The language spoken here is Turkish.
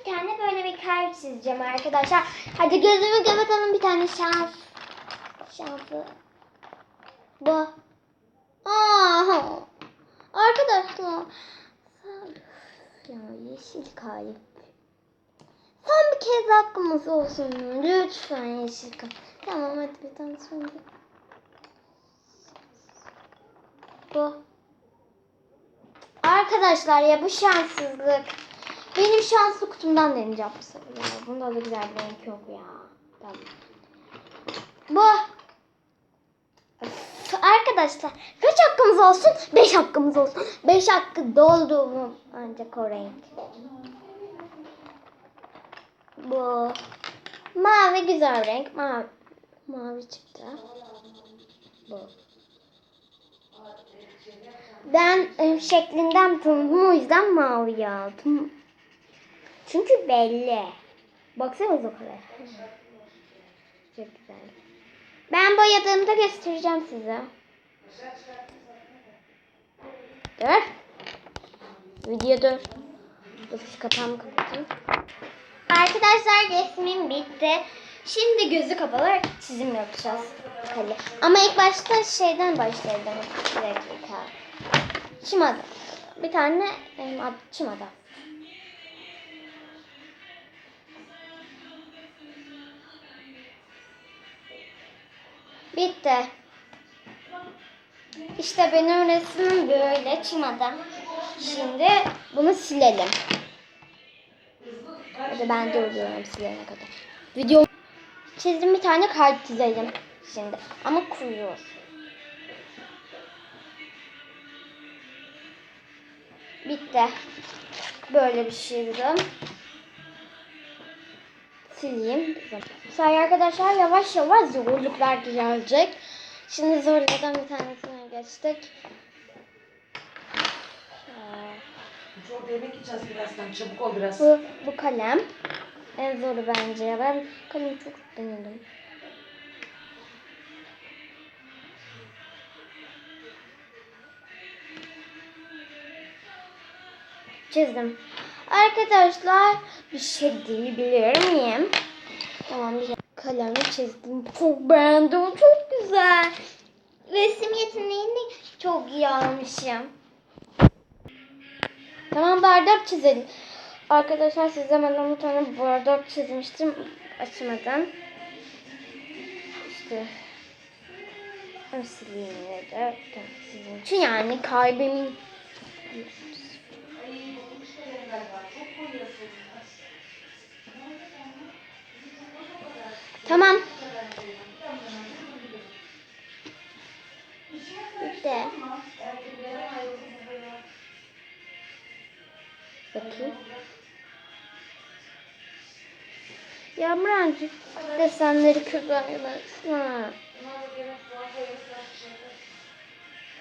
bir tane böyle bir kalp çizeceğim arkadaşlar. Hadi gözümü kapatalım bir tane şans. Şansı. Bu. Aa, arkadaşlar. Ya yeşil kalp. Son bir kez hakkımız olsun. Lütfen yeşil kalp. Tamam hadi bir tane sonra. Bu. Arkadaşlar ya bu şanssızlık. Benim şanslı kutumdan deneyeceğim bu sefer. Ya. Bunda da güzel bir renk yok ya. Tamam. Bu. Öf, Arkadaşlar kaç hakkımız olsun? 5 hakkımız olsun. 5 hakkı doldu mu ancak o renk. Bu. Mavi güzel renk. Mavi. Mavi çıktı. Bu. Ben e, şeklinden tanıdım o yüzden mavi aldım. Çünkü belli. Baksanıza o kadar. Çok güzel. Ben boyadığımda göstereceğim size. Dur. Video dur. Dur kapağımı kapatayım. Arkadaşlar resmim bitti. Şimdi gözü kapalı çizim yapacağız. Kale. Ama ilk başta şeyden başlayalım. Bir dakika. Çim adam. Bir tane benim Bitti. İşte benim resmim böyle adam. Şimdi bunu silelim. Hadi ben durduruyorum silene kadar. Video çizdim bir tane kalp çizelim şimdi. Ama kuruyor. Bitti. Böyle bir şey çizdim. Sileyim. Say arkadaşlar yavaş yavaş zorluklar gelecek. Şimdi zorlardan bir tanesine geçtik. Çok yemek yiyeceğiz birazdan. Çabuk ol biraz. Bu, bu kalem. En zoru bence. Ben kalemi çok denedim. Çizdim. Arkadaşlar bir şey değil biliyor muyum? Tamam bir kalemle çizdim. Çok beğendim. Çok güzel. Resim yeteneğini çok iyi almışım. Tamam bardak çizelim. Arkadaşlar size ben bir tane bardak çizmiştim. Açmadan. İşte. Sileyim de. Tamam, sileyim. Şu yani kalbimin Tamam. Bitti. Bakayım. Yağmurancık desenleri kullanıyorlar. Ha.